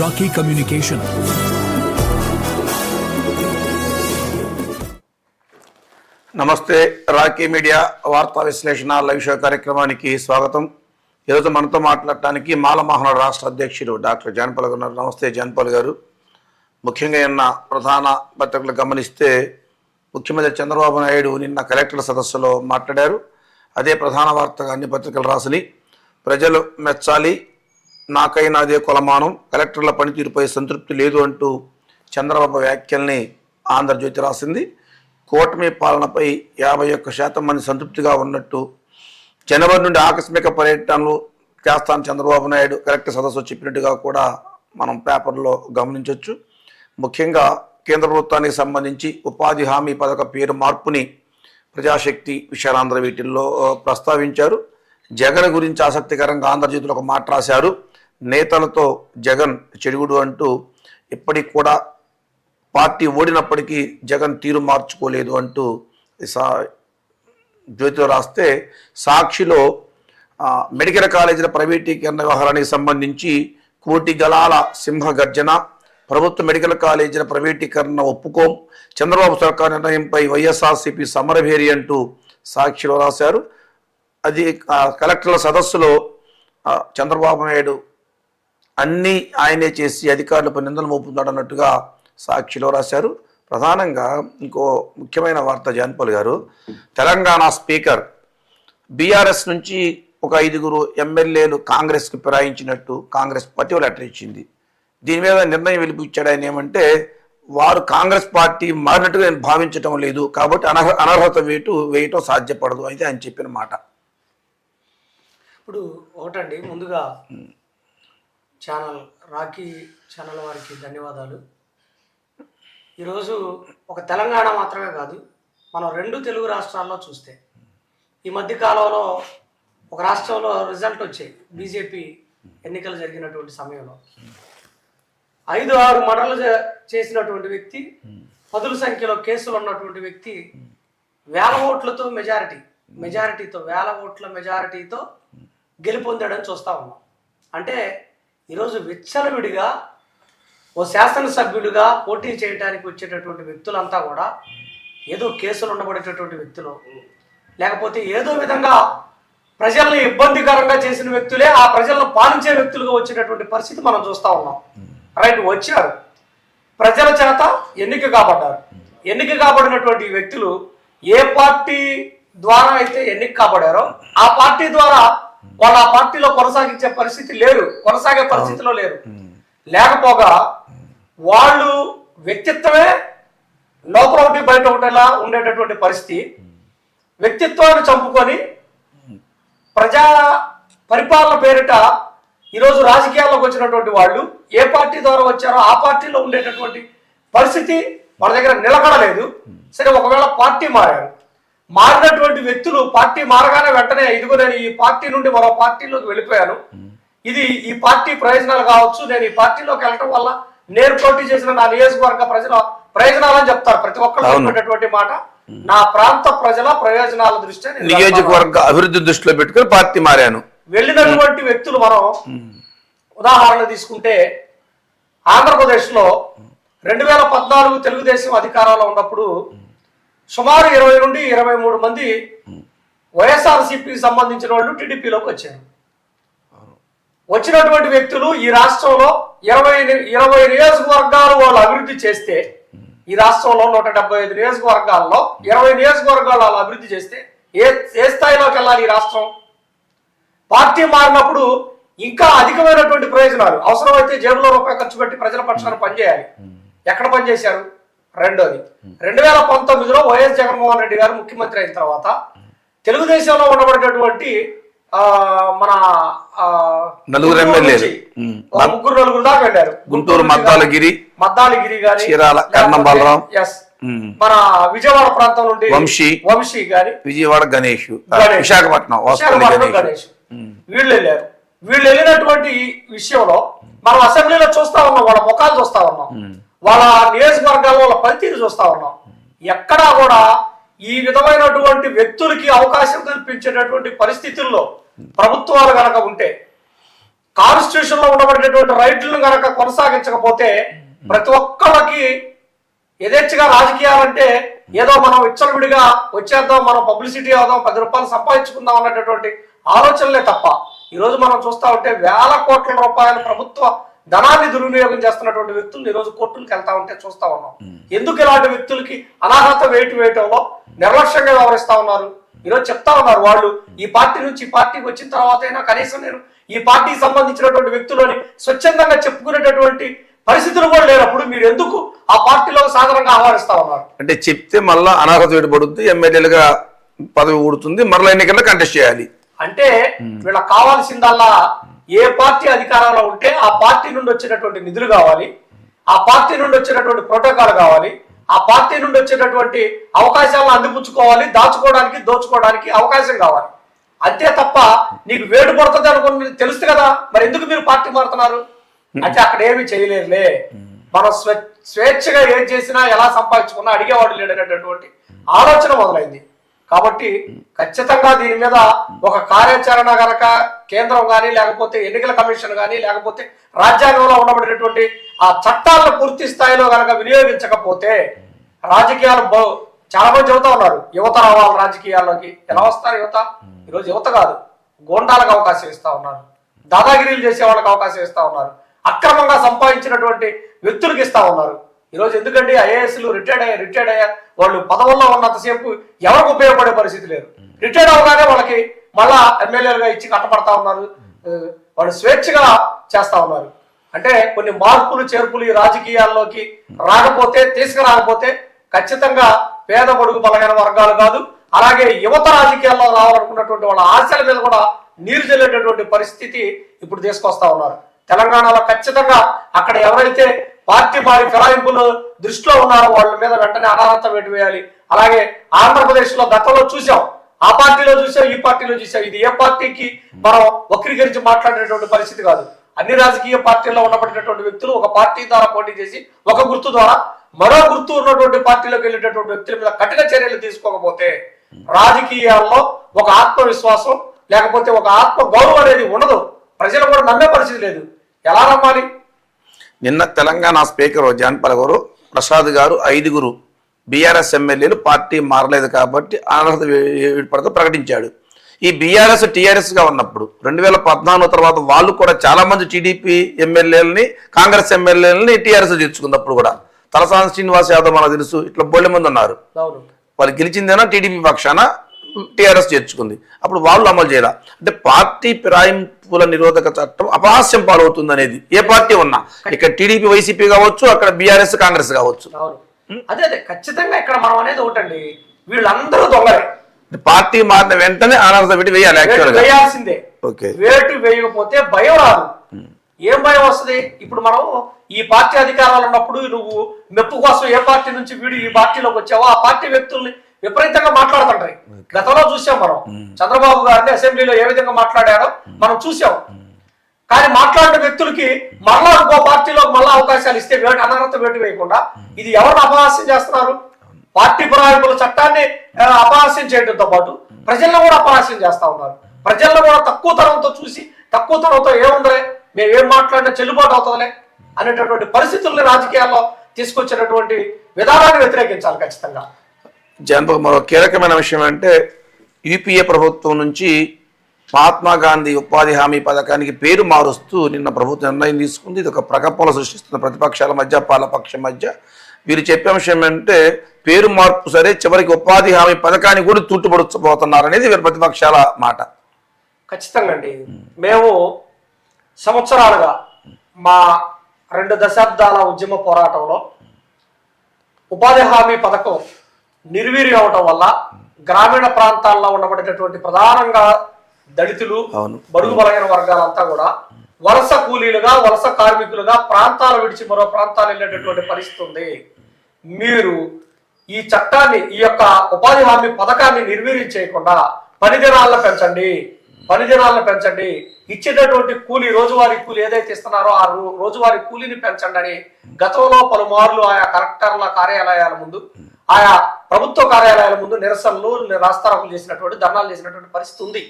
Rocky communication నమస్తే Rocky media వార్తా విశ్లేషణ లైవ్ షో కార్యక్రమానికి స్వాగతం. ఈరోజు మనతో మాట్లాడటానికి మాలమోహన రాష్ట్ర అధ్యక్షుడు డాక్టర్ జాన్పాల్ గారు నమస్తే జాన్పాల్ గారు. ముఖ్యంగా నిన్న ప్రధాన పత్రికలు గమనిస్తే ముఖ్యమంత్రి చంద్రబాబు నాయుడు నిన్న కలెక్టర్ల సదస్సులో మాట్లాడారు. అదే ప్రధాన వార్తగా అన్ని పత్రికలు రాసినాయి. ప్రజలు మెచ్చాలి నాకైనా అదే కొలమానం. కలెక్టర్ల పనితీరుపై సంతృప్తి లేదు అంటూ చంద్రబాబు వ్యాఖ్యల్ని ఆంధ్రజ్యోతి రాసింది. కూటమి పాలనపై యాభై ఒక్క శాతం మంది సంతృప్తిగా ఉన్నట్టు జనవరి నుండి ఆకస్మిక పర్యటనలు చేస్తాను చంద్రబాబు నాయుడు కలెక్టర్ సదస్సు చెప్పినట్టుగా కూడా మనం పేపర్లో గమనించవచ్చు ముఖ్యంగా కేంద్ర ప్రభుత్వానికి సంబంధించి ఉపాధి హామీ పథక పేరు మార్పుని ప్రజాశక్తి విశాలాంధ్ర వీటిల్లో ప్రస్తావించారు. జగన్ గురించి ఆసక్తికరంగా ఆంధ్రజ్యోతిలో ఒక మాట రాశారు. నేతలతో జగన్ చెడుగుడు అంటూ ఇప్పటికి కూడా పార్టీ ఓడినప్పటికీ జగన్ తీరు మార్చుకోలేదు అంటూ సా జ్యోతిలో రాస్తే సాక్షిలో మెడికల్ కాలేజీల ప్రైవేటీకరణ వ్యవహారానికి సంబంధించి కోటి గలాల సింహ గర్జన ప్రభుత్వ మెడికల్ కాలేజీల ప్రైవేటీకరణ ఒప్పుకోం చంద్రబాబు సర్కార్ నిర్ణయంపై వైఎస్ఆర్సీపీ సమరభేరి అంటూ సాక్షిలో రాశారు. అది కలెక్టర్ల సదస్సులో చంద్రబాబు నాయుడు అన్నీ ఆయనే చేసి అధికారులపై నిందలు మోపుతున్నాడు అన్నట్టుగా సాక్షిలో రాశారు. ప్రధానంగా ఇంకో ముఖ్యమైన వార్త జాన్పాల్ గారు. తెలంగాణ స్పీకర్ బీఆర్ఎస్ నుంచి ఒక ఐదుగురు ఎమ్మెల్యేలు కాంగ్రెస్కి ఫిరాయించినట్టు కాంగ్రెస్ పార్టీ లెటర్ ఇచ్చింది. దీని మీద నిర్ణయం వెలిపించాడు ఆయన ఏమంటే వారు కాంగ్రెస్ పార్టీ మారినట్టుగా నేను భావించటం లేదు కాబట్టి అనర్హ అనర్హత వేటు వేయటం సాధ్యపడదు అయితే ఆయన చెప్పిన మాట. ఇప్పుడు ఒకటండి ముందుగా ఛానల్ రాకీ ఛానల్ వారికి ధన్యవాదాలు. ఈరోజు ఒక తెలంగాణ మాత్రమే కాదు మనం రెండు తెలుగు రాష్ట్రాల్లో చూస్తే ఈ మధ్య కాలంలో ఒక రాష్ట్రంలో రిజల్ట్ వచ్చాయి బీజేపీ ఎన్నికలు జరిగినటువంటి సమయంలో ఐదు ఆరు మడలు చేసినటువంటి వ్యక్తి పదుల సంఖ్యలో కేసులు ఉన్నటువంటి వ్యక్తి వేల ఓట్లతో మెజారిటీ మెజారిటీతో వేల ఓట్ల మెజారిటీతో గెలుపొందాడని చూస్తా ఉన్నాం. అంటే ఈరోజు విచ్చలవిడిగా ఓ శాసనసభ్యుడిగా పోటీ చేయడానికి వచ్చేటటువంటి వ్యక్తులంతా కూడా ఏదో కేసులు ఉండబడేటటువంటి వ్యక్తులు. లేకపోతే ఏదో విధంగా ప్రజల్ని ఇబ్బందికరంగా చేసిన వ్యక్తులే ఆ ప్రజలను పాలించే వ్యక్తులుగా వచ్చేటటువంటి పరిస్థితి మనం చూస్తూ ఉన్నాం. రైట్ వచ్చారు. ప్రజల చేత ఎన్నిక కాబడ్డారు. ఎన్నిక కాబడినటువంటి వ్యక్తులు ఏ పార్టీ ద్వారా అయితే ఎన్నిక కాబడారో ఆ పార్టీ ద్వారా వాళ్ళు ఆ పార్టీలో కొనసాగించే పరిస్థితి లేరు. కొనసాగే పరిస్థితిలో లేరు. లేకపోగా వాళ్ళు వ్యక్తిత్వమే లోపల ఒకటి బయట ఒకటిలా ఉండేటటువంటి పరిస్థితి. వ్యక్తిత్వాన్ని చంపుకొని ప్రజా పరిపాలన పేరిట ఈరోజు రాజకీయాల్లోకి వచ్చినటువంటి వాళ్ళు ఏ పార్టీ ద్వారా వచ్చారో ఆ పార్టీలో ఉండేటటువంటి పరిస్థితి వాళ్ళ దగ్గర నిలకడలేదు. సరే ఒకవేళ పార్టీ మారారు. మారినటువంటి వ్యక్తులు పార్టీ మారగానే వెంటనే ఇదిగో నేను ఈ పార్టీ నుండి మరో పార్టీలోకి వెళ్ళిపోయాను. ఇది ఈ పార్టీ ప్రయోజనాలు కావచ్చు నేను ఈ పార్టీలోకి వెళ్ళటం వల్ల నేను పోటీ చేసిన నా నియోజకవర్గ ప్రజల ప్రయోజనాలని చెప్తారు. ప్రతి ఒక్కరు మాట నా ప్రాంత ప్రజల ప్రయోజనాల దృష్ట్యా. నియోజకవర్గ అభివృద్ధి దృష్టిలో పెట్టుకుని పార్టీ మారాను. వెళ్ళినటువంటి వ్యక్తులు మనం ఉదాహరణ తీసుకుంటే ఆంధ్రప్రదేశ్లో రెండు వేల పద్నాలుగు తెలుగుదేశం అధికారంలో ఉన్నప్పుడు సుమారు ఇరవై నుండి ఇరవై మూడు మంది వైఎస్ఆర్సీపీకి సంబంధించిన వాళ్ళు టీడీపీలోకి వచ్చారు. వచ్చినటువంటి వ్యక్తులు ఈ రాష్ట్రంలో ఇరవై ఇరవై నియోజకవర్గాలు వాళ్ళు అభివృద్ధి చేస్తే ఈ రాష్ట్రంలో నూట డెబ్బై ఐదు నియోజకవర్గాల్లో ఇరవై నియోజకవర్గాలు వాళ్ళు అభివృద్ధి చేస్తే ఏ ఏ స్థాయిలోకి వెళ్ళాలి ఈ రాష్ట్రం? పార్టీ మారినప్పుడు ఇంకా అధికమైనటువంటి ప్రయోజనాలు. అవసరమైతే జేబులో రూపాయి ఖర్చు పెట్టి ప్రజల పక్షాన పనిచేయాలి. ఎక్కడ పనిచేశారు? రెండోది రెండు వేల పంతొమ్మిదిలో వైఎస్ జగన్మోహన్ రెడ్డి గారు ముఖ్యమంత్రి అయిన తర్వాత తెలుగుదేశంలో ఉండబడేటటువంటి మన ఆ, నలుగురు ఎమ్మెల్యేలు. ముగ్గురు నలుగురు దాకా వెళ్ళారు గుంటూరు మద్దాలగిరి, మద్దాలగిరి గాని చీరాల, కర్ణం బలరాం. ఎస్. మన విజయవాడ ప్రాంతం నుండి వంశీ. వంశీ గాని విజయవాడ గణేష్. విశాఖపట్నం గణేష్ వీళ్ళు వెళ్ళారు వీళ్ళు వెళ్ళినటువంటి విషయంలో మనం అసెంబ్లీలో చూస్తా ఉన్నాం వాళ్ళ ముఖాలు చూస్తా ఉన్నాం వాళ్ళ నియోజకవర్గాల్లో వాళ్ళ పనితీరు చూస్తా ఉన్నాం. ఎక్కడా కూడా ఈ విధమైనటువంటి వ్యక్తులకి అవకాశం కల్పించేటటువంటి పరిస్థితుల్లో ప్రభుత్వాలు గనక ఉంటే కాన్స్టిట్యూషన్లో ఉండబడినటువంటి రైట్లను గనక కొనసాగించకపోతే ప్రతి ఒక్కళ్ళకి యథేచ్ఛగా రాజకీయాలంటే ఏదో మనం విచ్చలవిడిగా వచ్చేద్దాం మనం పబ్లిసిటీ అవుదాం పది రూపాయలు సంపాదించుకుందాం అన్నటువంటి ఆలోచనలే తప్ప ఈరోజు మనం చూస్తా ఉంటే వేల కోట్ల రూపాయల ప్రభుత్వ ధనాన్ని దుర్వినియోగం చేస్తున్నటువంటి వ్యక్తులు ఈ రోజు కోర్టులకు వెళ్తా ఉంటే చూస్తా ఉన్నాం. ఎందుకు ఇలాంటి వ్యక్తులకి అనాహత వేటు వేయటంలో నిర్లక్ష్యంగా వ్యవహరిస్తా ఉన్నారు? ఈరోజు చెప్తా ఉన్నారు వాళ్ళు ఈ పార్టీ నుంచి ఈ పార్టీకి వచ్చిన తర్వాత అయినా కనీసం నేను ఈ పార్టీకి సంబంధించినటువంటి వ్యక్తులని స్వచ్ఛందంగా చెప్పుకునేటటువంటి పరిస్థితులు కూడా లేనప్పుడు మీరు ఎందుకు ఆ పార్టీలో సాధారణంగా ఆహ్వానిస్తా ఉన్నారు? అంటే చెప్తే మళ్ళా అనర్హత వేయబడుద్ది ఎమ్మెల్యేలుగా పదవి ఊడుతుంది మరలా ఎన్నికల్లో కంటెస్ట్ చేయాలి. అంటే వీళ్ళకి కావాల్సిందల్లా ఏ పార్టీ అధికారంలో ఉంటే ఆ పార్టీ నుండి వచ్చేటటువంటి నిధులు కావాలి ఆ పార్టీ నుండి వచ్చేటటువంటి ప్రోటోకాల్ కావాలి ఆ పార్టీ నుండి వచ్చేటటువంటి అవకాశాలను అందిపుచ్చుకోవాలి దాచుకోవడానికి దోచుకోవడానికి అవకాశం కావాలి. అంతే తప్ప నీకు వేడు పడుతుంది అనుకుని తెలుసు కదా మరి ఎందుకు మీరు పార్టీ మారుతున్నారు? అంటే అక్కడ ఏమి చేయలేరులే మనం స్వే స్వేచ్ఛగా ఏం చేసినా ఎలా సంపాదించుకున్నా అడిగేవాడు లేడనేటటువంటి ఆలోచన మొదలైంది. కాబట్టి ఖచ్చితంగా దీని మీద ఒక కార్యాచరణ గనక కేంద్రం కానీ లేకపోతే ఎన్నికల కమిషన్ కానీ లేకపోతే రాజ్యాంగంలో ఉండబడినటువంటి ఆ చట్టాలను పూర్తి స్థాయిలో గనక వినియోగించకపోతే రాజకీయాలు చాలా మంది చెబుతా ఉన్నారు యువత రావాలి రాజకీయాల్లోకి. ఎలా వస్తారు యువత? ఈరోజు యువత కాదు గోండాలకు అవకాశం ఇస్తా ఉన్నారు దాదాగిరీలు చేసే వాళ్ళకి అవకాశం ఇస్తా ఉన్నారు అక్రమంగా సంపాదించినటువంటి వ్యక్తులకు ఇస్తా ఉన్నారు. ఈరోజు ఎందుకంటే ఐఏఎస్లు రిటైర్డ్ అయ్యారు రిటైర్డ్ అయ్యారు వాళ్ళు పదవుల్లో ఉన్నంతసేపు ఎవరికి ఉపయోగపడే పరిస్థితి లేదు. రిటైర్డ్ అవగానే వాళ్ళకి మళ్ళా ఎమ్మెల్యేలుగా ఇచ్చి కట్టబడతా ఉన్నారు. వాళ్ళు స్వేచ్ఛగా చేస్తా ఉన్నారు. అంటే కొన్ని మార్పులు చేర్పులు ఈ రాజకీయాల్లోకి రాకపోతే తీసుకురాకపోతే ఖచ్చితంగా పేద బడుగు బలహీన వర్గాలు కాదు అలాగే యువత రాజకీయాల్లో రావాలనుకున్నటువంటి వాళ్ళ ఆశల మీద కూడా నీరు చెల్లేటటువంటి పరిస్థితి ఇప్పుడు తీసుకొస్తా ఉన్నారు. తెలంగాణలో ఖచ్చితంగా అక్కడ ఎవరైతే పార్టీ వారి ఫిరాయింపులు దృష్టిలో ఉన్నారో. వాళ్ళ మీద వెంటనే అనర్హత వేటు వేయాలి? అలాగే ఆంధ్రప్రదేశ్లో గతంలో చూసాం. ఆ పార్టీలో చూసాం ఈ పార్టీలో చూసాం. ఇది ఏ పార్టీకి మనం వక్రీకరించి మాట్లాడేటువంటి పరిస్థితి కాదు. అన్ని రాజకీయ పార్టీల్లో ఉండబడినటువంటి వ్యక్తులు ఒక పార్టీ ద్వారా పోటీ చేసి ఒక గుర్తు ద్వారా మరో గుర్తు ఉన్నటువంటి పార్టీలోకి వెళ్ళేటటువంటి వ్యక్తుల మీద కఠిన చర్యలు తీసుకోకపోతే రాజకీయాల్లో ఒక ఆత్మవిశ్వాసం లేకపోతే ఒక ఆత్మ గౌరవం అనేది ఉండదు. ప్రజలు కూడా నమ్మే పరిస్థితి లేదు. ఎలా నమ్మాలి? నిన్న తెలంగాణ స్పీకర్ జాన్పల్ గారు ప్రసాద్ గారు ఐదుగురు బీఆర్ఎస్ ఎమ్మెల్యేలు పార్టీ మారలేదు కాబట్టి అనర్హత పడత ప్రకటించాడు. ఈ బీఆర్ఎస్ టీఆర్ఎస్గా ఉన్నప్పుడు రెండు వేల పద్నాలుగు తర్వాత వాళ్ళు కూడా చాలా మంది టీడీపీ ఎమ్మెల్యేలని కాంగ్రెస్ ఎమ్మెల్యేలని టీఆర్ఎస్ తెచ్చుకుంది కూడా తలసాని శ్రీనివాస్ యాదవ్ మనకు తెలుసు ఇట్లా బోళ్ళ మంది ఉన్నారు. వాళ్ళు గెలిచిందేనా టీడీపీ పక్షాన? టీఆర్ఎస్ చేర్చుకుంది. అప్పుడు వాళ్ళు అమలు చేయాల. అంటే పార్టీ ఫిరాయింపుల నిరోధక చట్టం అపహాస్యం పాలవుతుంది అనేది ఏ పార్టీ ఉన్నా. ఇక్కడ టీడీపీ వైసీపీ కావచ్చు అక్కడ బీఆర్ఎస్ కాంగ్రెస్ కావచ్చు. అదే అదే. ఖచ్చితంగా ఇక్కడ మనం అనేది ఒకటండి. వీళ్ళందరూ దొంగలే. పార్టీ మారిన వెంటనే అనర్హత పెట్టి వేయాలి వేయాల్సిందే. ఓకే. వేటు వేయకపోతే భయం రాదు. ఏం భయం వస్తుంది? ఇప్పుడు మనం ఈ పార్టీ అధికారాలు ఉన్నప్పుడు నువ్వు మెప్పు కోసం ఏ పార్టీ నుంచి వీడు ఈ పార్టీలోకి వచ్చావో ఆ పార్టీ వ్యక్తుల్ని విపరీతంగా మాట్లాడుతుంటాయి. గతంలో చూసాం మనం. చంద్రబాబు గారిని అసెంబ్లీలో ఏ విధంగా మాట్లాడారో మనం చూసాం. కానీ మాట్లాడిన వ్యక్తులకి మళ్ళా ఇంకో పార్టీలో మళ్ళా అవకాశాలు ఇస్తే వేటు అనర్హత వేటు వేయకుండా ఇది ఎవరిని అపహాస్యం చేస్తున్నారు? పార్టీ పురాయింపుల చట్టాన్ని అపహాస్యం చేయడంతో పాటు ప్రజలను కూడా అపహాస్యం చేస్తా ఉన్నారు. ప్రజలను కూడా తక్కువ తరంతో చూసి తక్కువ తరంతో ఏముందలే? మేము ఏం మాట్లాడినా చెల్లుబాటు అవుతుందిలే అనేటటువంటి పరిస్థితుల్ని రాజకీయాల్లో తీసుకొచ్చినటువంటి విధానాన్ని వ్యతిరేకించాలి ఖచ్చితంగా. జనపద మరో కీలకమైన విషయం అంటే యూపీఏ ప్రభుత్వం నుంచి మహాత్మా గాంధీ ఉపాధి హామీ పథకానికి పేరు మారుస్తూ నిన్న ప్రభుత్వం నిర్ణయం తీసుకుంది. ఇది ఒక ప్రకంపనలు సృష్టిస్తున్న ప్రతిపక్షాల మధ్య పాలపక్షం మధ్య. వీరు చెప్పే విషయం ఏంటంటే పేరు మార్పు సరే చివరికి ఉపాధి హామీ పథకాన్ని కూడా తూట్టుపడుచబోతున్నారు అనేది వీరి ప్రతిపక్షాల మాట. ఖచ్చితంగా అండి. మేము సంవత్సరాలుగా మా రెండు దశాబ్దాల ఉద్యమ పోరాటంలో ఉపాధి హామీ పథకం నిర్వీర్యం అవటం వల్ల గ్రామీణ ప్రాంతాల్లో ఉండబడేటటువంటి ప్రధానంగా దళితులు. బడుగు బలహీన వర్గాలంతా కూడా వలస కూలీలుగా వలస కార్మికులుగా ప్రాంతాలు విడిచి మరో ప్రాంతాలు వెళ్ళేటటువంటి పరిస్థితి ఉంది మీరు ఈ చట్టాన్ని ఈ యొక్క ఉపాధి హామీ పథకాన్ని నిర్వీర్యం చేయకుండా పని దినాలను పెంచండి పని దినాలను పెంచండి ఇచ్చేటటువంటి కూలీ రోజువారీ కూలీ ఏదైతే ఇస్తున్నారో ఆ రోజువారీ కూలీని పెంచండి అని గతంలో పలుమార్లు ఆయా కలెక్టర్ల కార్యాలయాల ముందు ఆయా ప్రభుత్వ కార్యాలయాల ముందు నిరసనలు రాస్తారోకలు చేసినటువంటి ధర్నాలు చేసినటువంటి పరిస్థితి ఉంది.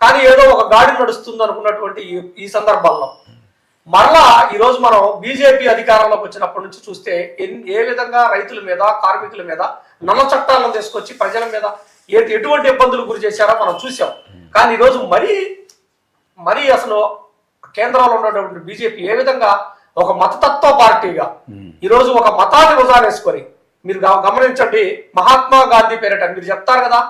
కానీ ఏదో ఒక గాడి నడుస్తుంది అనుకున్నటువంటి ఈ- ఈ సందర్భంలో. మరలా ఈ రోజు మనం బీజేపీ అధికారంలోకి వచ్చినప్పటి నుంచి చూస్తే ఏ విధంగా రైతుల మీద కార్మికుల మీద నల్ల చట్టాలను తీసుకొచ్చి ప్రజల మీద ఎటువంటి ఇబ్బందులు గురి చేశారో మనం చూసాం. కానీ ఈ రోజు మరీ మరీ అసలు కేంద్రంలో ఉన్నటువంటి బీజేపీ ఏ విధంగా ఒక మతతత్వ పార్టీగా ఈ రోజు ఒక మతాన్ని ఉదాహరేసుకొని మీరు గమనించండి మహాత్మా గాంధీ పేరిట మీరు చెప్తారు కదా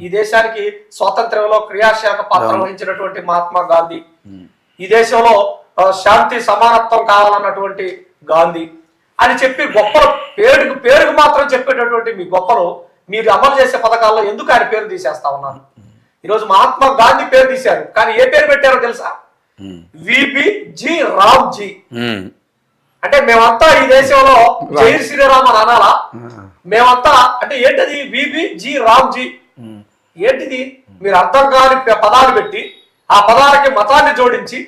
ఈ దేశానికి స్వాతంత్ర్యంలో క్రియాశీలక పాత్ర వహించినటువంటి మహాత్మా గాంధీ. ఈ దేశంలో శాంతి సమానత్వం కావాలన్నటువంటి గాంధీ. అని చెప్పి గొప్పలు పేరుకు పేరుకు మాత్రం చెప్పేటటువంటి మీ గొప్పలు మీరు అమలు చేసే పథకాల్లో ఎందుకు ఆయన పేరు తీసేస్తా ఉన్నారు? ఈరోజు మహాత్మా గాంధీ పేరు తీశారు. కానీ ఏ పేరు పెట్టారో తెలుసా? V B G RAM G. అంటే మేమంతా ఈ దేశంలో జై శ్రీరామ్ అని అనాలా? మేమంతా అంటే ఏంటది? V B G RAM G. ఏంటిది? మీరు అర్థం కాని పదాలు పెట్టి ఆ పదాలకి మతాన్ని జోడించి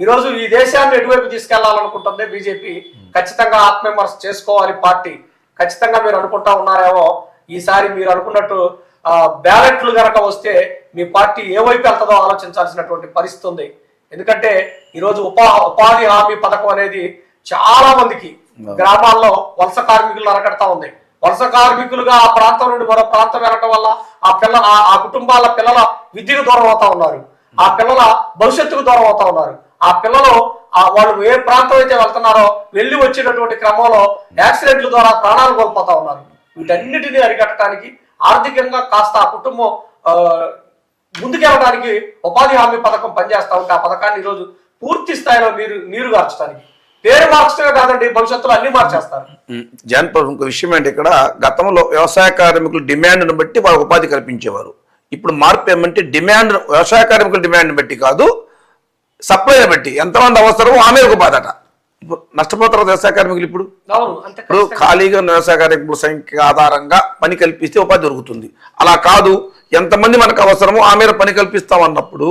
ఈరోజు ఈ దేశాన్ని ఎటువైపు తీసుకెళ్ళాలనుకుంటుంది బీజేపీ? ఖచ్చితంగా ఆత్మవిమర్శ చేసుకోవాలి పార్టీ. ఖచ్చితంగా మీరు అనుకుంటా ఉన్నారేమో? ఈసారి మీరు అనుకున్నట్టు బ్యాలెట్లు గనక వస్తే మీ పార్టీ ఏ వైపు వెళ్తుందో ఆలోచించాల్సినటువంటి పరిస్థితి ఉంది. ఎందుకంటే ఈరోజు ఉపా ఉపాధి హామీ పథకం అనేది చాలా మందికి గ్రామాల్లో వలస కార్మికులు అరకడతా ఉంది. వలస కార్మికులుగా ఆ ప్రాంతం నుండి మరో ప్రాంతం వెళ్ళటం వల్ల ఆ పిల్ల ఆ- కుటుంబాల పిల్లల విద్యకు దూరం అవుతా ఉన్నారు. ఆ పిల్లల భవిష్యత్తుకు దూరం అవుతా ఉన్నారు. ఆ పిల్లలు ఆ వాళ్ళు ఏ ప్రాంతం అయితే వెళ్తున్నారో వెళ్ళి వచ్చినటువంటి క్రమంలో యాక్సిడెంట్ల ద్వారా ప్రాణాలు కోల్పోతా ఉన్నారు. వీటన్నిటిని అరికట్టడానికి ఆర్థికంగా కాస్త ఆ కుటుంబం ముందుకెళ్ళడానికి ఉపాధి హామీ పథకం పనిచేస్తా ఉంటే ఆ పథకాన్ని ఈరోజు పూర్తి స్థాయిలో నీరు నీరు గార్చడానికి పేరు మార్చడమే కాదండి భవిష్యత్తులో అన్ని మార్చేస్తారు. జాన్పల్ ఇంకో విషయం ఏంటి ఇక్కడ గతంలో వ్యవసాయ కార్మికుల డిమాండ్ను బట్టి వాళ్ళకి ఉపాధి కల్పించేవారు. ఇప్పుడు మార్పు ఏమంటే డిమాండ్ వ్యవసాయ కార్మికుల డిమాండ్ని బట్టి కాదు సప్లైని బట్టి. ఎంతమంది అవసరమో ఆమె ఒక బాధట. ఇప్పుడు నష్టపోతారు వ్యవసాయ కార్మికులు ఇప్పుడు? ఇప్పుడు ఖాళీగా వ్యవసాయ కార్మికుల సంఖ్య ఆధారంగా పని కల్పిస్తే ఉపాధి దొరుకుతుంది. అలా కాదు ఎంతమంది మనకు అవసరమో ఆ మేర పని కల్పిస్తాం అన్నప్పుడు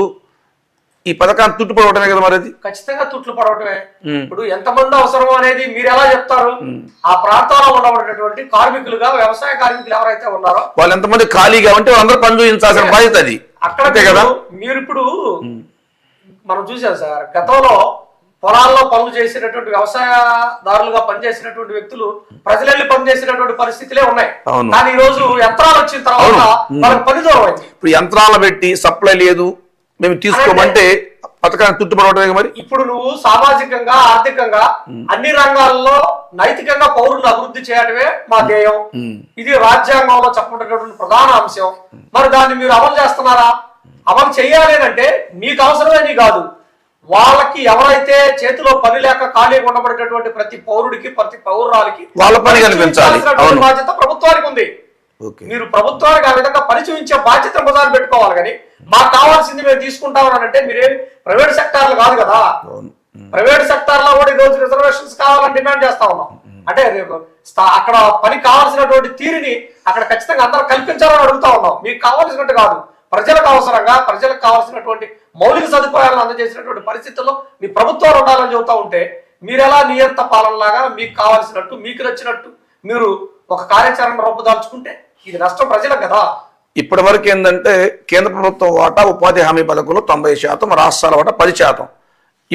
ఈ పథకాన్ని తుట్టుపడవటమే కదా మరి అది ఖచ్చితంగా తుట్లు పడవటమే ఇప్పుడు ఎంతమంది అవసరమో అనేది మీరు ఎలా చెప్తారు? ఆ ప్రాంతాల్లో ఉండబడినటువంటి కార్మికులుగా వ్యవసాయ కార్మికులు ఎవరైతే ఉన్నారో వాళ్ళు ఎంతమంది ఖాళీగా ఉంటే వాళ్ళందరూ పని చూపించాల్సిన బాధ్యత అది. అక్కడ కదా? మీరు- ఇప్పుడు మనం చూసాం సార్ గతంలో పొలాల్లో పనులు చేసినటువంటి వ్యవసాయదారులుగా పనిచేసినటువంటి వ్యక్తులు ప్రజలెళ్ళి పనిచేసినటువంటి పరిస్థితులే ఉన్నాయి. కానీ ఈ రోజు యంత్రాలు వచ్చిన తర్వాత. వాళ్ళకి పని దూరం అయింది. ఇప్పుడు యంత్రాలు పెట్టి సప్లై లేదు మేము తీసుకోమంటే పథకాన్ని తుట్టుపడవటమే మరి? ఇప్పుడు నువ్వు సామాజికంగా ఆర్థికంగా అన్ని రంగాల్లో నైతికంగా పౌరులను అభివృద్ధి చేయడమే మా ధ్యేయం. ఇది రాజ్యాంగంలో చెప్పబడినటువంటి ప్రధాన అంశం. మరి దాన్ని మీరు అమలు చేస్తున్నారా? అమలు చేయాలి అంటే మీకు అవసరమే నీ కాదు. వాళ్ళకి ఎవరైతే చేతిలో పని లేక ఖాళీగా ఉండబడేటటువంటి ప్రతి పౌరుడికి ప్రతి పౌరురాలకి వాళ్ళ పని కనిపించాలి. బాధ్యత ప్రభుత్వానికి ఉంది. మీరు ప్రభుత్వానికి ఆ విధంగా పని చూపించే బాధ్యత మొదలు పెట్టుకోవాలి కానీ మాకు కావాల్సింది మేము తీసుకుంటామని అంటే మీరేం ప్రైవేట్ సెక్టార్లు కాదు కదా. ప్రైవేట్ సెక్టార్లో కూడా ఈ రోజు రిజర్వేషన్స్ కావాలని డిమాండ్ చేస్తా ఉన్నాం. అంటే అక్కడ పని కావాల్సినటువంటి తీరుని అక్కడ ఖచ్చితంగా అందరూ కల్పించాలని అడుగుతా ఉన్నాం. మీకు కావాల్సినట్టు కాదు. ప్రజలకు అవసరంగా ప్రజలకు కావాల్సినటువంటి మౌలిక సదుపాయాలను అందజేసినటువంటి పరిస్థితుల్లో మీ ప్రభుత్వాలు ఉండాలని చెబుతా ఉంటే మీరు ఎలా నియంత పాలనలాగా మీకు కావాల్సినట్టు మీకు నచ్చినట్టు మీరు ఒక కార్యాచరణ రూపుదాల్చుకుంటే ఇది నష్టం ప్రజలకు కదా. ఇప్పటి వరకు ఏంటంటే కేంద్ర ప్రభుత్వం వాటా ఉపాధి హామీ పథకంలో తొంభై శాతం రాష్ట్రాల వాటా పది శాతం.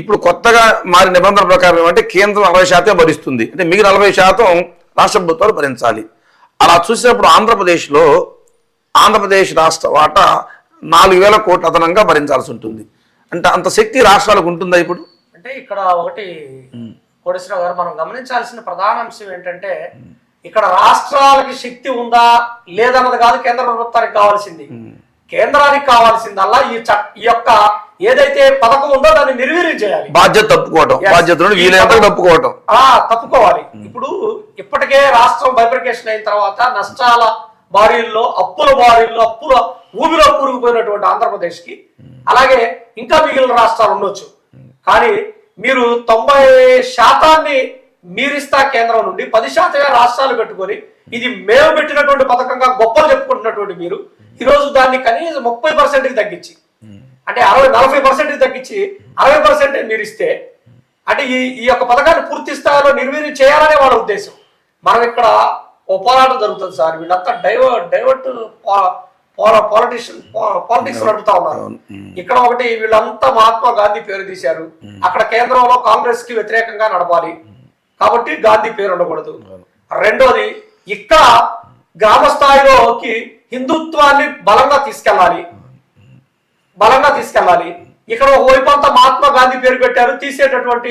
ఇప్పుడు కొత్తగా మారిన నిబంధన ప్రకారం ఏమంటే కేంద్రం అరవై శాతం భరిస్తుంది. అంటే మిగిలిన నలభై శాతం రాష్ట్ర ప్రభుత్వాలు భరించాలి. అలా చూసినప్పుడు ఆంధ్రప్రదేశ్లో ఆంధ్రప్రదేశ్ రాష్ట్ర వాటా నాలుగు వేల కోట్ల అదనంగా భరించాల్సి ఉంటుంది. అంటే అంత శక్తి రాష్ట్రాలకు ఉంటుందా ఇప్పుడు? అంటే ఇక్కడ ఒకటి కోటేశ్వరరావు గారు మనం గమనించాల్సిన ప్రధాన అంశం ఏంటంటే ఇక్కడ రాష్ట్రాలకి శక్తి ఉందా లేదన్నది కాదు కేంద్ర ప్రభుత్వానికి కావాల్సింది. కేంద్రానికి కావాల్సిందల్లా ఈ ఈ యొక్క ఏదైతే పథకం ఉందో దాన్ని నిర్వీర్యం చేయాలి. బాధ్యత తప్పుకోవటం. బాధ్యత తప్పుకోవటం. ఆ తప్పుకోవాలి. ఇప్పుడు ఇప్పటికే రాష్ట్రం బైబ్రికేషన్ అయిన తర్వాత నష్టాల బారీల్లో అప్పుల బారీల్లో అప్పుల ఊబిలో కూరుకుపోయినటువంటి ఆంధ్రప్రదేశ్కి అలాగే ఇంకా మిగిలిన రాష్ట్రాలు ఉండొచ్చు. కానీ మీరు తొంభై శాతాన్ని మీరిస్తా కేంద్రం నుండి పది శాతమే రాష్ట్రాలు పెట్టుకొని ఇది మేము పెట్టినటువంటి పథకంగా గొప్పలు చెప్పుకుంటున్నటువంటి మీరు ఈ రోజు దాన్ని కనీసం ముప్పై పర్సెంట్కి తగ్గించి అంటే అరవై నలభై పర్సెంట్కి తగ్గించి అరవై పర్సెంట్ మీరు ఇస్తే అంటే ఈ ఈ యొక్క పథకాన్ని పూర్తి స్థాయిలో నిర్వీర్యం చేయాలనే వాళ్ళ ఉద్దేశం. మనం ఇక్కడ ఓ పోరాటం జరుగుతుంది సార్ వీళ్ళంతా డైవర్ట్ డైవర్ట్ పాలిటిషియన్ పాలిటిక్స్ నడుపుతా ఉన్నారు. ఇక్కడ ఒకటి వీళ్ళంతా మహాత్మా గాంధీ పేరు తీశారు. అక్కడ కేంద్రంలో కాంగ్రెస్కి వ్యతిరేకంగా నడపాలి కాబట్టి గాంధీ పేరు ఉండకూడదు. రెండోది ఇక్కడ గ్రామ స్థాయిలోకి హిందుత్వాన్ని బలంగా తీసుకెళ్ళాలి. బలంగా తీసుకెళ్ళాలి. ఇక్కడ వైపు అంతా మహాత్మా గాంధీ పేరు పెట్టారు తీసేటటువంటి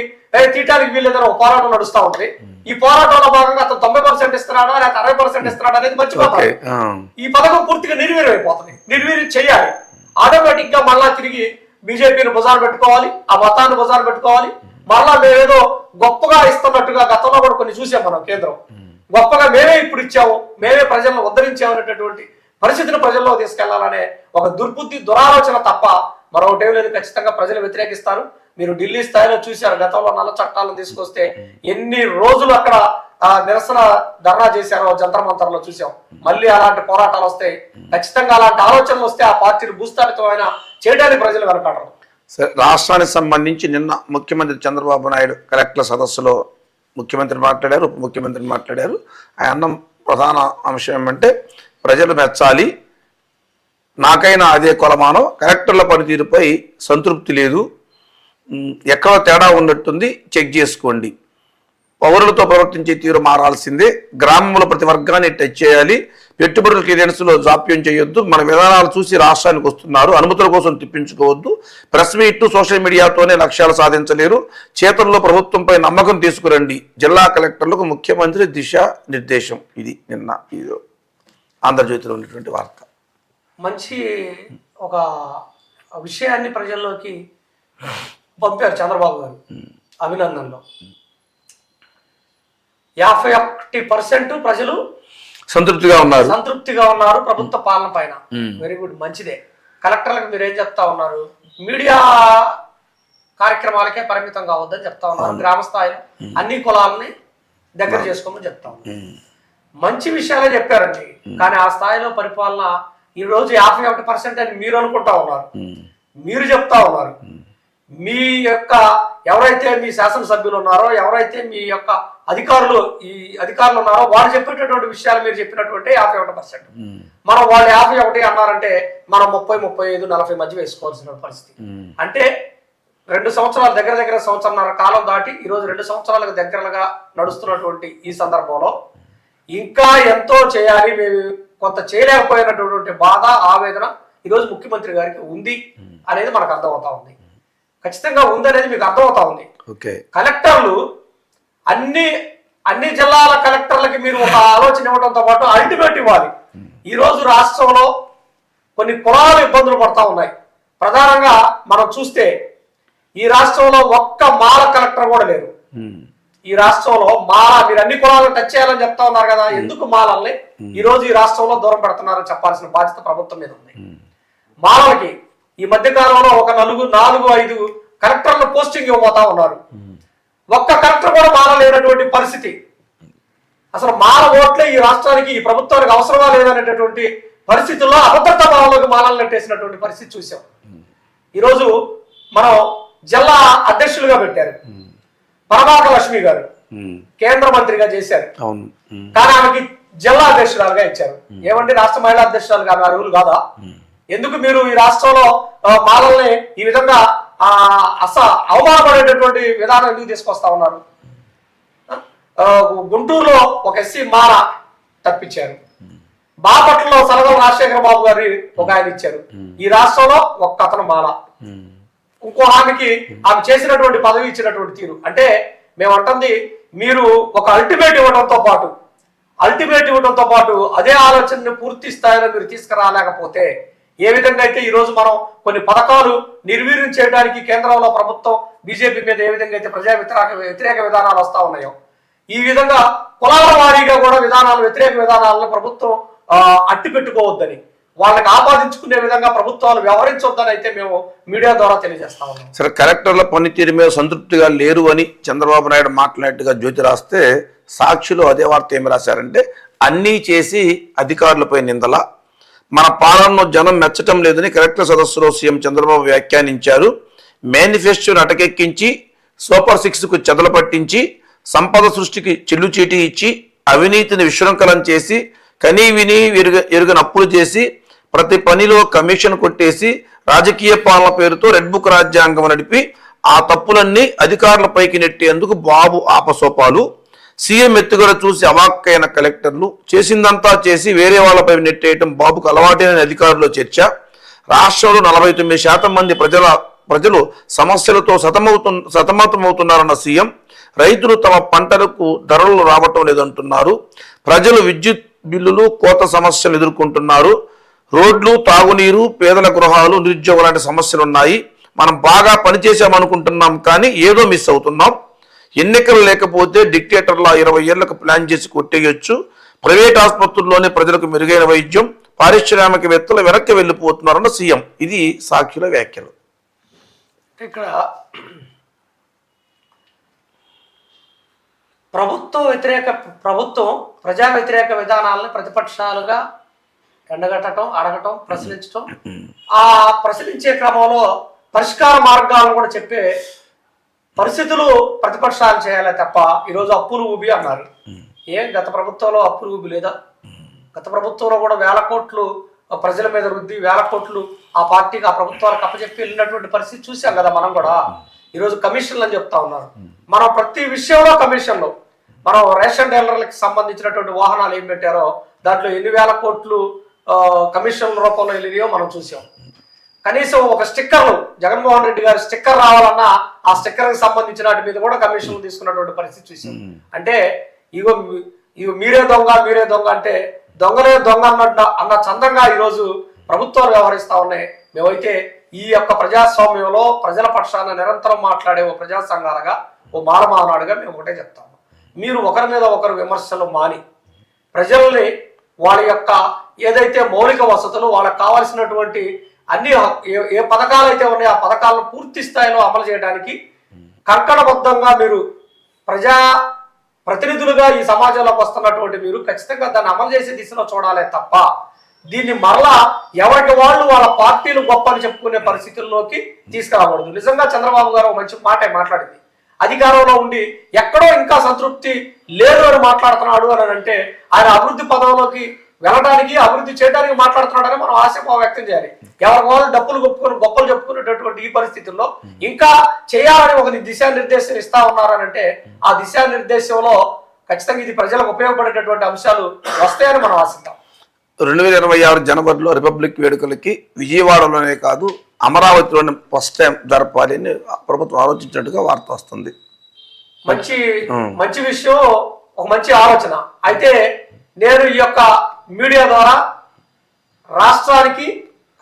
తీయటానికి వీళ్ళేదో ఒక పోరాటం నడుస్తా ఉంది. ఈ పోరాటంలో భాగంగా అతను తొంభై పర్సెంట్ ఇస్తున్నాడా లేకపోతే అరవై పర్సెంట్ ఇస్తున్నాడా అనేది మర్చిపోతారు. ఆ. ఈ పథకం పూర్తిగా నిర్వీర్యం అయిపోతుంది నిర్వీర్యం చేయాలి. ఆటోమేటిక్గా మళ్ళా తిరిగి బీజేపీని బజారు పెట్టుకోవాలి ఆ మతాన్ని బజారు పెట్టుకోవాలి మళ్ళా మేమేదో గొప్పగా ఇస్తున్నట్టుగా గతంలో కూడా కొన్ని చూసాం మనం కేంద్రం. గొప్పగా మేమే ఇప్పుడు ఇచ్చాము మేమే ప్రజలను ఉద్ధరించాము అనేటటువంటి పరిస్థితిని ప్రజల్లో తీసుకెళ్ళాలనే ఒక దుర్బుద్ధి దురాలోచన తప్ప మరొకటి లేదు ఖచ్చితంగా ప్రజలు వ్యతిరేకిస్తారు. మీరు ఢిల్లీ స్థాయిలో చూశారు గతంలో నల్ల చట్టాలను తీసుకొస్తే ఎన్ని రోజులు అక్కడ ఆ నిరసన ధర్నా చేశారో జంతర్ మంతర్లో చూసాం మళ్ళీ అలాంటి పోరాటాలు వస్తాయి. ఖచ్చితంగా అలాంటి ఆలోచనలు వస్తే ఆ పార్టీని భూస్థాపితమైన చేయడానికి ప్రజలు వెనకాడరు. రాష్ట్రానికి సంబంధించి నిన్న ముఖ్యమంత్రి చంద్రబాబు నాయుడు కలెక్టర్ల సదస్సులో ముఖ్యమంత్రి మాట్లాడారు ఉప ముఖ్యమంత్రి మాట్లాడారు. ఆయన అన్న ప్రధాన అంశం ఏమంటే ప్రజలు మెచ్చాలి నాకైనా అదే కొలమానం కలెక్టర్ల పనితీరుపై సంతృప్తి లేదు ఎక్కడ తేడా ఉన్నట్టుంది చెక్ చేసుకోండి. పౌరులతో ప్రవర్తించే తీరు మారాల్సిందే. గ్రామంలో ప్రతి వర్గాన్ని టచ్ చేయాలి. పెట్టుబడుల క్లియరెన్స్లో జాప్యం చేయొద్దు. మన విధానాలు చూసి రాష్ట్రానికి వస్తున్నారు. అనుమతుల కోసం తిప్పించుకోవద్దు. ప్రెస్ మీట్ సోషల్ మీడియాతోనే లక్ష్యాలు సాధించలేరు. చేతుల్లో ప్రభుత్వంపై నమ్మకం తీసుకురండి. జిల్లా కలెక్టర్లకు ముఖ్యమంత్రి దిశ నిర్దేశం. ఇది నిన్న ఇది ఆంధ్రజ్యోతిలో ఉన్నటువంటి వార్త. మంచి ఒక విషయాన్ని ప్రజల్లోకి పంపారు చంద్రబాబు గారు. అభినందనలో. యాభై ఒకటి పర్సెంట్ ప్రజలు సంతృప్తిగా ఉన్నారు. సంతృప్తిగా ఉన్నారు ప్రభుత్వ పాలన పైన. వెరీ గుడ్ మంచిదే. కలెక్టర్లకు మీరు ఏం చెప్తా ఉన్నారు? మీడియా కార్యక్రమాలకే పరిమితం కావద్దని చెప్తా ఉన్నారు. గ్రామ స్థాయిలో అన్ని కులాలని దగ్గర చేసుకోమని చెప్తా ఉన్నారు. మంచి విషయాలే చెప్పారండి. కానీ ఆ స్థాయిలో పరిపాలన ఈ రోజు యాభై ఒకటి పర్సెంట్ అని మీరు అనుకుంటా ఉన్నారు. మీరు చెప్తా ఉన్నారు. మీ యొక్క ఎవరైతే మీ శాసనసభ్యులు ఉన్నారో ఎవరైతే మీ యొక్క అధికారులు ఈ అధికారులు ఉన్నారో వాళ్ళు చెప్పేటటువంటి విషయాలు మీరు చెప్పినటువంటి యాభై ఒకటి పర్సెంట్. మనం వాళ్ళు యాభై ఒకటి అన్నారంటే మనం ముప్పై ముప్పై ఐదు నలభై మధ్య వేసుకోవాల్సిన పరిస్థితి. అంటే రెండు సంవత్సరాల దగ్గర దగ్గర సంవత్సరంన్నర కాలం దాటి ఈ రోజు రెండు సంవత్సరాలకు దగ్గరగా నడుస్తున్నటువంటి ఈ సందర్భంలో ఇంకా ఎంతో చేయాలి మేము కొంత చేయలేకపోయినటువంటి బాధ ఆవేదన ఈ రోజు ముఖ్యమంత్రి గారికి ఉంది అనేది మనకు అర్థమవుతా ఉంది. ఖచ్చితంగా ఉంది అనేది మీకు అర్థమవుతా ఉంది. ఓకే. కలెక్టర్లు అన్ని అన్ని జిల్లాల కలెక్టర్లకి మీరు ఒక ఆలోచన ఇవ్వడంతో పాటు అల్టిమేట్ ఇవ్వాలి. ఈ రోజు రాష్ట్రంలో కొన్ని కులాలు ఇబ్బందులు పడతా ఉన్నాయి. ప్రధానంగా మనం చూస్తే ఈ రాష్ట్రంలో ఒక్క మాల కలెక్టర్ కూడా లేరు. ఈ రాష్ట్రంలో మాల మీరు అన్ని కులాలను టచ్ చేయాలని చెప్తా ఉన్నారు కదా ఎందుకు మాలల్ని ఈ రోజు ఈ రాష్ట్రంలో దూరం పెడుతున్నారని చెప్పాల్సిన బాధ్యత ప్రభుత్వం మీద ఉంది. మాలలకి ఈ మధ్య కాలంలో ఒక నలుగురు నాలుగు ఐదు కలెక్టర్లు పోస్టింగ్ ఇవ్వబోతా ఉన్నారు. ఒక్క కలెక్టర్ కూడా మాల లేనటువంటి పరిస్థితి. అసలు మాల ఓట్లే ఈ రాష్ట్రానికి ఈ ప్రభుత్వానికి అవసరమా లేదనేటటువంటి పరిస్థితుల్లో అభద్రతా భావంలోకి మాలలు నెట్టేసినటువంటి పరిస్థితి చూసాం. ఈరోజు మనం జిల్లా అధ్యక్షులుగా పెట్టారు. పరమాక లక్ష్మి గారు కేంద్ర మంత్రిగా చేశారు. కానీ ఆమెకి జిల్లా అధ్యక్షురాలుగా ఇచ్చారు. ఏమంటే రాష్ట్ర మహిళా అధ్యక్షురాలు కాదు అర్హులు కాదా? ఎందుకు మీరు ఈ రాష్ట్రంలో మాలల్ని ఈ విధంగా ఆ, అస అవమానపడేటటువంటి విధానం ఎందుకు తీసుకొస్తా ఉన్నారు? గుంటూరులో ఒక ఎస్సీ మాల తప్పించారు. బాపట్లలో సలగం రాజశేఖర బాబు గారి ఒక ఆయన ఇచ్చారు. ఈ రాష్ట్రంలో ఒక్క అతను మాల ఇంకో ఆమెకి ఆమె చేసినటువంటి పదవి ఇచ్చినటువంటి తీరు. అంటే మేము అంటుంది మీరు ఒక అల్టిమేట్ ఇవ్వడంతో పాటు అల్టిమేట్ ఇవ్వడంతో పాటు అదే ఆలోచనని పూర్తి స్థాయిలో మీరు తీసుకురాలేకపోతే ఏ విధంగా అయితే ఈరోజు మనం కొన్ని పథకాలు నిర్వీర్యం చేయడానికి కేంద్రంలో ప్రభుత్వం బీజేపీ మీద ఏ విధంగా అయితే ప్రజా వ్యతిరేక వ్యతిరేక విధానాలు వస్తా ఉన్నాయో ఈ విధంగా కులాల వారీగా కూడా విధానాలు వ్యతిరేక విధానాలను ప్రభుత్వం అట్టి పెట్టుకోవద్దని వాళ్ళకి ఆపాదించుకునే విధంగా ప్రభుత్వాలు వ్యవహరించొద్దని అయితే మేము మీడియా ద్వారా తెలియజేస్తా ఉన్నాం. సరే కలెక్టర్ల పనితీరు మీద సంతృప్తిగా లేరు అని చంద్రబాబు నాయుడు మాట్లాడినట్టుగా జ్యోతి రాస్తే సాక్షులు అదే వార్త ఏమి రాశారంటే అన్నీ చేసి అధికారులపై నిందల మన పాలనను జనం మెచ్చటం లేదని కలెక్టర్ సదస్సులో సీఎం చంద్రబాబు వ్యాఖ్యానించారు. మేనిఫెస్టోను అటకెక్కించి సూపర్ సిక్స్కు చెదలు పట్టించి సంపద సృష్టికి చెల్లుచీటి ఇచ్చి అవినీతిని విశృంఖలం చేసి కనీ విని ఎరుగ ఎరుగని అప్పులు చేసి ప్రతి పనిలో కమిషన్ కొట్టేసి రాజకీయ పాలన పేరుతో రెడ్ బుక్ రాజ్యాంగం నడిపి ఆ తప్పులన్నీ అధికారులపైకి నెట్టేందుకు బాబు ఆపసోపాలు. సీఎం ఎత్తుగడ చూసి అవాక్కైన కలెక్టర్లు చేసిందంతా చేసి వేరే వాళ్ళపై నెట్టేయటం బాబుకు అలవాటైన అధికారులు చర్చ. రాష్ట్రంలో నలభై తొమ్మిది శాతం మంది ప్రజల ప్రజలు సమస్యలతో సతమవుతు సతమతమవుతున్నారన్న సీఎం. రైతులు తమ పంటలకు ధరలు రావటం లేదంటున్నారు. ప్రజలు విద్యుత్ బిల్లులు కోత సమస్యలు ఎదుర్కొంటున్నారు. రోడ్లు తాగునీరు పేదల గృహాలు నిరుద్యోగం లాంటి సమస్యలు ఉన్నాయి మనం బాగా పనిచేసామనుకుంటున్నాం కానీ ఏదో మిస్ అవుతున్నాం. ఎన్నికలు లేకపోతే డిక్టేటర్లా ఇరవై ఏళ్ళకు ప్లాన్ చేసి కొట్టేయొచ్చు. ప్రైవేట్ ఆసుపత్రుల్లోనే ప్రజలకు మెరుగైన వైద్యం పారిశ్రామికవేత్తలు వెనక్కి వెళ్ళిపోతున్నారన్న సీఎం. ఇది సాక్షుల వ్యాఖ్యలు. ఇక్కడ ప్రభుత్వ వ్యతిరేక ప్రభుత్వం ప్రజా వ్యతిరేక విధానాలను ప్రతిపక్షాలుగా ఎండగట్టడం అడగటం ప్రశ్నించటం. ఆ ప్రశ్నించే క్రమంలో పరిష్కార మార్గాలను కూడా చెప్పే పరిస్థితులు ప్రతిపక్షాలు చేయాలి తప్ప ఈరోజు అప్పులు ఊబి అన్నారు. ఏం గత ప్రభుత్వంలో అప్పులు ఊబి లేదా? గత ప్రభుత్వంలో కూడా వేల కోట్లు ప్రజల మీద రుద్ది వేల కోట్లు ఆ పార్టీకి ఆ ప్రభుత్వాలకు అప్పచెప్పి వెళ్ళినటువంటి పరిస్థితి చూసాం కదా మనం కూడా. ఈరోజు కమిషన్లు అని చెప్తా ఉన్నారు. మనం ప్రతి విషయంలో కమిషన్లు. మనం రేషన్ డీలర్లకు సంబంధించినటువంటి వాహనాలు ఏం పెట్టారో దాంట్లో ఎన్ని వేల కోట్లు కమిషన్ రూపంలో వెళ్ళినాయో మనం చూసాం. కనీసం ఒక స్టిక్కర్లు జగన్మోహన్ రెడ్డి గారి స్టిక్కర్ రావాలన్నా ఆ స్టిక్కర్కి సంబంధించిన వాటి మీద కూడా కమిషన్లు తీసుకున్నటువంటి పరిస్థితి చూసాం అంటే ఇగో ఇగో మీరే దొంగ మీరే దొంగ అంటే దొంగలే దొంగ అన్నట్టు అన్న చందంగా ఈరోజు ప్రభుత్వాలు వ్యవహరిస్తా ఉన్నాయి. మేమైతే ఈ యొక్క ప్రజాస్వామ్యంలో ప్రజల పక్షాన నిరంతరం మాట్లాడే ఓ ప్రజా సంఘాలుగా ఓ మానమానాడుగా మేము ఒకటే చెప్తాము. మీరు ఒకరి మీద ఒకరు విమర్శలు మాని ప్రజల్ని వాళ్ళ యొక్క ఏదైతే మౌలిక వసతులు వాళ్ళకి కావాల్సినటువంటి అన్ని ఏ- ఏ పథకాలు అయితే ఉన్నాయో ఆ పథకాలను పూర్తి స్థాయిలో అమలు చేయడానికి కంకణబద్ధంగా మీరు ప్రజా ప్రతినిధులుగా ఈ సమాజంలోకి వస్తున్నటువంటి మీరు ఖచ్చితంగా దాన్ని అమలు చేసే దిశలో చూడాలే తప్ప దీన్ని మరలా ఎవరికి వాళ్ళు వాళ్ళ పార్టీలు గొప్ప అని చెప్పుకునే పరిస్థితుల్లోకి తీసుకురాకూడదు. నిజంగా చంద్రబాబు గారు మంచి మాట మాట్లాడింది. అధికారంలో ఉండి ఎక్కడో ఇంకా సంతృప్తి లేదు అని మాట్లాడుతున్నాడు అని అంటే ఆయన అభివృద్ధి పదంలోకి వెళ్ళడానికి అభివృద్ధి చేయడానికి మాట్లాడుతున్నాడని మనం ఆశాభావం వ్యక్తం చేయాలి. ఎవరి వాళ్ళు డబ్బులు గొప్పుకొని గొప్పలు చెప్పుకునేటటువంటి ఈ పరిస్థితుల్లో ఇంకా చేయాలని ఒక దిశానిర్దేశం ఇస్తా ఉన్నారనంటే ఆ దిశానిర్దేశంలో ఖచ్చితంగా ఇది ప్రజలకు ఉపయోగపడేటటువంటి అంశాలు వస్తాయని మనం ఆశిద్దాం. రెండు వేల ఇరవై ఆరు జనవరిలో రిపబ్లిక్ వేడుకలకి విజయవాడలోనే కాదు అమరావతిలోనే ఫస్ట్ టైం జరపాలి అని ప్రభుత్వం ఆలోచించినట్టుగా వార్త వస్తుంది. మంచి మంచి విషయం ఒక మంచి ఆలోచన. అయితే నేను ఈ యొక్క మీడియా ద్వారా రాష్ట్రానికి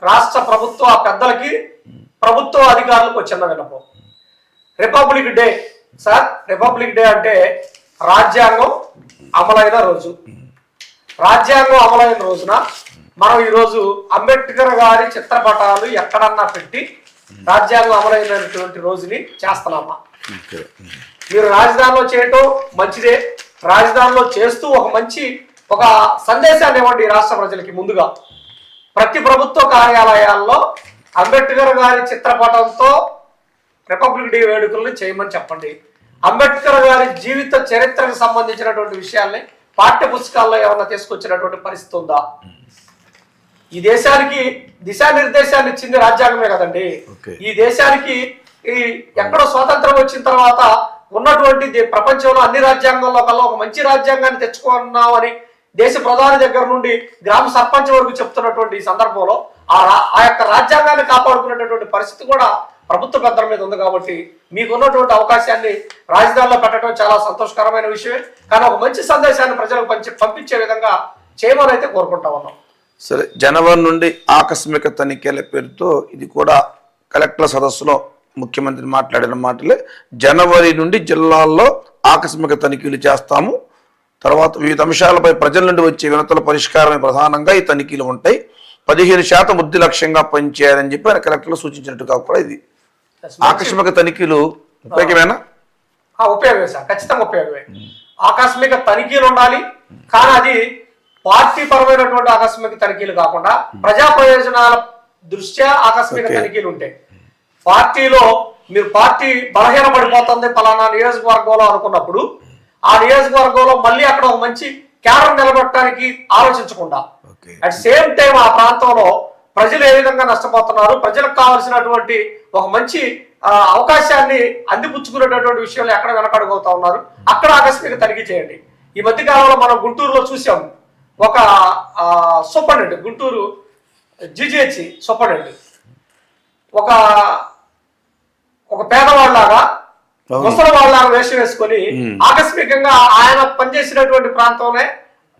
రాష్ట్ర ప్రభుత్వ పెద్దలకి ప్రభుత్వ అధికారులకు చిన్న విన్నపం. Republic Day sir Republic Day అంటే రాజ్యాంగం అమలైన రోజు. రాజ్యాంగం అమలైన రోజున మనం ఈరోజు అంబేద్కర్ గారి చిత్రపటాలు ఎక్కడన్నా పెట్టి రాజ్యాంగం అమలైనటువంటి రోజుని చేస్తున్నామా? మీరు రాజధానిలో చేయటం మంచిదే. రాజధానిలో చేస్తూ ఒక మంచి ఒక సందేశాన్ని ఇవ్వండి ఈ రాష్ట్ర ప్రజలకి ముందుగా. ప్రతి ప్రభుత్వ కార్యాలయాల్లో అంబేద్కర్ గారి చిత్రపటంతో రిపబ్లిక్ డే వేడుకలను చేయమని చెప్పండి. అంబేద్కర్ గారి జీవిత చరిత్రకు సంబంధించినటువంటి విషయాల్ని పాఠ్య పుస్తకాల్లో ఏమన్నా తీసుకొచ్చినటువంటి పరిస్థితి ఉందా? ఈ దేశానికి దిశానిర్దేశాన్ని ఇచ్చింది రాజ్యాంగమే కదండి. ఈ దేశానికి ఈ ఎక్కడో స్వాతంత్రం వచ్చిన తర్వాత ఉన్నటువంటి ప్రపంచంలో అన్ని రాజ్యాంగాల్లో కల్లా ఒక మంచి రాజ్యాంగాన్ని తెచ్చుకున్నామని దేశ ప్రధాని దగ్గర నుండి గ్రామ సర్పంచ్ వరకు చెప్తున్నటువంటి ఈ సందర్భంలో ఆ రా- ఆ యొక్క రాజ్యాంగాన్ని కాపాడుకునేటటువంటి పరిస్థితి కూడా ప్రభుత్వ పెద్దల మీద ఉంది కాబట్టి మీకున్నటువంటి అవకాశాన్ని రాజధానిలో పెట్టడం చాలా సంతోషకరమైన విషయమే. కానీ ఒక మంచి సందేశాన్ని ప్రజలకు పంచి పంపించే విధంగా చేయమని అయితే కోరుకుంటా ఉన్నాం. సరే జనవరి నుండి ఆకస్మిక తనిఖీల పేరుతో ఇది కూడా కలెక్టర్ సదస్సులో ముఖ్యమంత్రి మాట్లాడిన మాటలే. జనవరి నుండి జిల్లాల్లో ఆకస్మిక తనిఖీలు చేస్తాము. తర్వాత వివిధ అంశాలపై ప్రజల నుండి వచ్చే వినతుల పరిష్కారమే ప్రధానంగా ఈ తనిఖీలు ఉంటాయి. పదిహేను శాతం వృద్ధి లక్ష్యంగా పనిచేయాలని చెప్పి ఆయన కలెక్టర్లు సూచించినట్టుగా కూడా ఇది. ఆకస్మిక తనిఖీలు ఉపయోగమేనా? ఆ, ఉపయోగమే సార్ ఖచ్చితంగా ఉపయోగమే. ఆకస్మిక తనిఖీలు ఉండాలి కానీ అది పార్టీ పరమైనటువంటి ఆకస్మిక తనిఖీలు కాకుండా ప్రజా ప్రయోజనాల దృష్ట్యా ఆకస్మిక. తనిఖీలు ఉంటాయి పార్టీలో మీరు పార్టీ బలహీన పడిపోతుంది పలానా నియోజకవర్గంలో అనుకున్నప్పుడు ఆ నియోజకవర్గంలో మళ్ళీ అక్కడ ఒక మంచి క్యాడర్ నిలబెట్టడానికి ఆలోచించకుండా. అట్ సేమ్ టైం ఆ ప్రాంతంలో ప్రజలు ఏ విధంగా నష్టపోతున్నారు ప్రజలకు కావాల్సినటువంటి ఒక మంచి అవకాశాన్ని అందిపుచ్చుకునేటటువంటి విషయంలో ఎక్కడ వెనకడుగుతా ఉన్నారు అక్కడ ఆకస్మిక తనిఖీ చేయండి. ఈ మధ్య కాలంలో మనం గుంటూరులో చూసాం ఒక సూపరింటెండెంట్ గుంటూరు జిజిహెచ్ సూపరింటెండెంట్. ఒక ఒక పేదవాళ్ళలాగా. ముసలి వాళ్ళలాగా వేషం వేసుకొని ఆకస్మికంగా ఆయన పనిచేసినటువంటి ప్రాంతంలో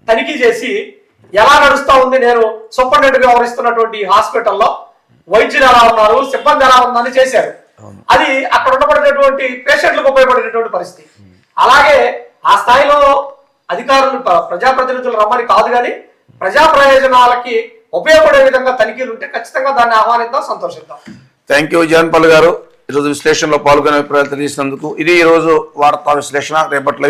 తనిఖీ చేసి ఎలా నడుస్తా ఉంది నేను సూపరింటెండెంట్గా వ్యవహరిస్తున్నటువంటి హాస్పిటల్లో వైద్యులు ఎలా ఉన్నారు సిబ్బంది ఎలా ఉందని చేశారు. అది అక్కడ ఉండబడినటువంటి పేషెంట్లకు ఉపయోగపడేటటువంటి పరిస్థితి. అలాగే ఆ స్థాయిలో అధికారులు ప్ర- ప్రజాప్రతినిధులు రమ్మని కాదు కానీ ప్రజా ప్రయోజనాలకి ఉపయోగపడే విధంగా తనిఖీలు ఉంటే ఖచ్చితంగా దాన్ని ఆహ్వానిద్దాం సంతోషిద్దాం. థ్యాంక్ యూ జాన్పాల్ గారు. ఈరోజు విశ్లేషణలో పాల్గొనే అభిప్రాయాలు తెలియజేసినందుకు ఇది ఈరోజు వార్తా విశ్లేషణ. రేపట్లో